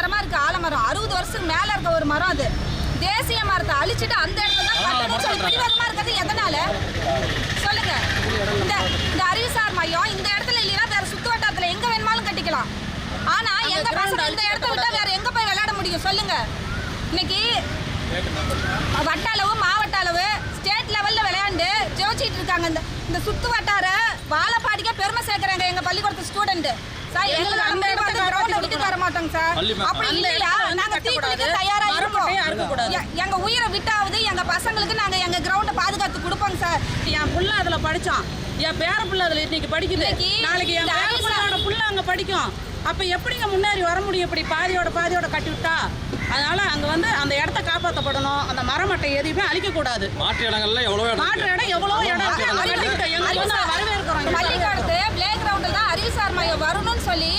மரமா இருக்கு ஆலமரம். அறுபது வருஷத்துக்கு மேல இருக்க ஒரு மரம் அது. தேசிய மரத்தை அழிச்சிட்டு அந்த இடத்துல தான் கட்டணும்னு சொல்லி பிடிவாதமா இருக்கிறது எதனால? சொல்லுங்க. இந்த இந்த அறிவுசார் மையம் இந்த இடத்துல இல்லைன்னா வேற சுத்து வட்டாரத்துல எங்க வேணுமாலும் கட்டிக்கலாம். ஆனா எங்க பசங்க இந்த இடத்த விட்டா வேற எங்க போய் விளையாட முடியும்? சொல்லுங்க. இன்னைக்கு வட்ட அளவு மாவட்ட அளவு ஸ்டேட் லெவல்ல விளையாண்டு ஜெயிச்சிட்டு இருக்காங்க. இந்த இந்த சுத்து வட்டார வாழப்பாடிக்கே பெருமை சேர்க்கறாங்க எங்க பள்ளிக்கூடத்து ஸ்டூடெண்ட் சார் எங்களுக்கு அந்த இடத்துல மாட்டோங்க சார் அப்படி இல்லையா? நாங்க. தீக்குளிக்க தயாரா. இருக்கோம். எங்க உயிரை விட்டாவது எங்க பசங்களுக்கு நாங்க எங்க கிரவுண்ட பாதுகாத்து கொடுப்போங்க சார் என் புள்ள அதுல படிச்சான். என் பேர புள்ள அதுல இன்னைக்கு படிக்குது. நாளைக்கு என் பேர அறிவு புள்ளோட புள்ள அங்க படிக்கும். அப்ப எப்படிங்க முன்னேறி வர முடியும்? இப்படி பாதியோட பாதியோட கட்டி விட்டா? அதனால அங்க வந்து அந்த இடத்த காப்பாற்றப்படணும் அந்த மரமட்டை எதையுமே அழிக்க கூடாது மாற்று இடங்கள்ல எவ்வளோ இடம் மாற்று. இடம் எவ்வளோ இடம் வரவேற்கிறோம். பள்ளிக்கூடத்து பிளே கிரவுண்டில் தான் அறிவுசார் மையம் வரணும்னு சொல்லி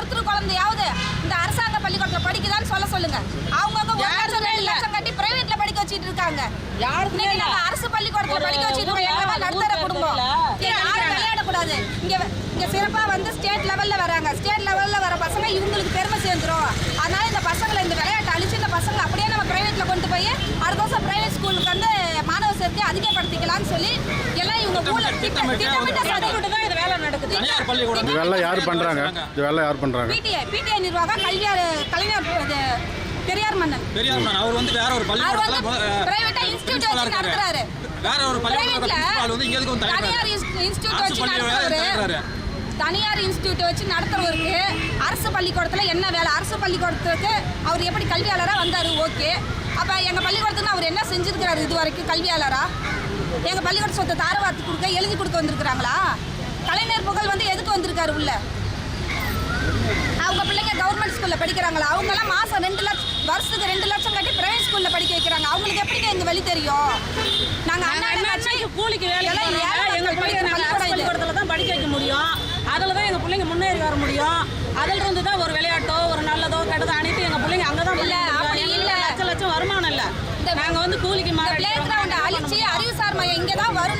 ஒருத்தர் குழந்தையாவது இந்த அரசாங்க பள்ளிக்கூடத்துல படிக்குதான்னு சொல்ல சொல்லுங்க. அவங்கவுங்க ஒரு லட்சம் ரெண்டு லட்சம் கட்டி பிரைவேட்ல படிக்க வச்சிட்டு இருக்காங்க. யாருக்குமே இன்னைக்கு நாங்க அரசு பள்ளிக்கூடத்துல படிக்க வச்சிட்டு இருக்கோம் எங்க நடுத்தர குடும்பம். யாரும் விளையாடக்கூடாது. இங்க இங்க சிறப்பா வந்து ஸ்டேட் லெவல்ல வராங்க. ஸ்டேட் லெவல்ல வர பசங்க இவங்களுக்கு பெருமை சேர்ந்துரும். அதனால இந்த பசங்களை இந்த விளையாட்டை அழிச்சு இந்த பசங்களை அப்படியே நம்ம பிரைவேட்ல கொண்டு போய் அடுத்த வருஷம் பிரைவேட் ஸ்கூலுக்கு வந்து மாணவ சேர்க்கை அதிகப்படுத்திக்கலாம்னு சொல்லி எல்லாம் இவங்க திட்டமிட்டு அவங்க சதிக்கூட்டு தான் இது வேலை யார் பண்றாங்க? இது வேலை யார் பண்றாங்க? பிடிஐ பிடிஐ நிர்வாகம் கல்வியார் கலைஞர் இது பெரியார் மன்னன். பெரியார் மகன் அவர் வந்து வேற ஒரு பள்ளிக்கூடத்துல institute பிரின்சிபலா வச்சு நடத்துறாரு. வேற ஒரு பள்ளிக்கூடத்துல பிரின்சிபால் வந்து இங்க எதுக்கு வந்து தனியார் தலைவர் இன்ஸ்டி- இன்ஸ்டியூட் அரசு வச்சு தலைவராரு. தனியார் இன்ஸ்டியூட் வச்சு நடத்துறவருக்கு அரசு பள்ளிக்கூடத்துல என்ன வேலை? அரசு பள்ளிக்கூடத்துக்கு அவர் எப்படி கல்வியாளரா வந்தாரு? ஓகே. அப்ப எங்க பள்ளிக்கூடத்துக்கு அவர் என்ன செஞ்சிருக்கிறாரு இது வரைக்கும் கல்வியாளரா? எங்க பள்ளிக்கூட சொத்தை தாரவாத்து கொடுக்க எழுதி கொடுக்க வந்திருக்கிறாங்களா? கலைஞர் புகழ் வந்து எதுக்கு வந்திருக்காரு உள்ள? அவங்க பிள்ளைங்க கவர்மெண்ட் ஸ்கூலில் படிக்கிறாங்களா? அவங்களாம் மாதம் ரெண்டு லட்சம் வருஷத்துக்கு ரெண்டு லட்சம் கட்டி பிரைவேட் ஸ்கூலில் படிக்க வைக்கிறாங்க. அவங்களுக்கு எப்படிங்க எங்கள் வழி தெரியும்? நாங்கள் அண்ணா கூலிக்கு வேலை எங்கள் பள்ளிக்கூடத்தில் தான் படிக்க வைக்க முடியும். அதில் தான் எங்கள் பிள்ளைங்க முன்னேறி வர முடியும். அதில் இருந்து தான் ஒரு விளையாட்டோ ஒரு நல்லதோ கெட்டதோ அனைத்து எங்கள் பிள்ளைங்க அங்கே தான் இல்லை அப்படி இல்லை. லட்சம் லட்சம் வருமானம் இல்லை. நாங்கள் வந்து கூலிக்கு பிளே கிரவுண்டை அழிச்சு அறிவுசார் மையம் இங்கே தான் வரும்.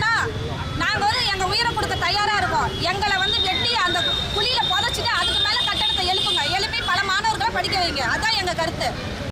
படிக்க வைங்க. அதான் எங்கள் கருத்து.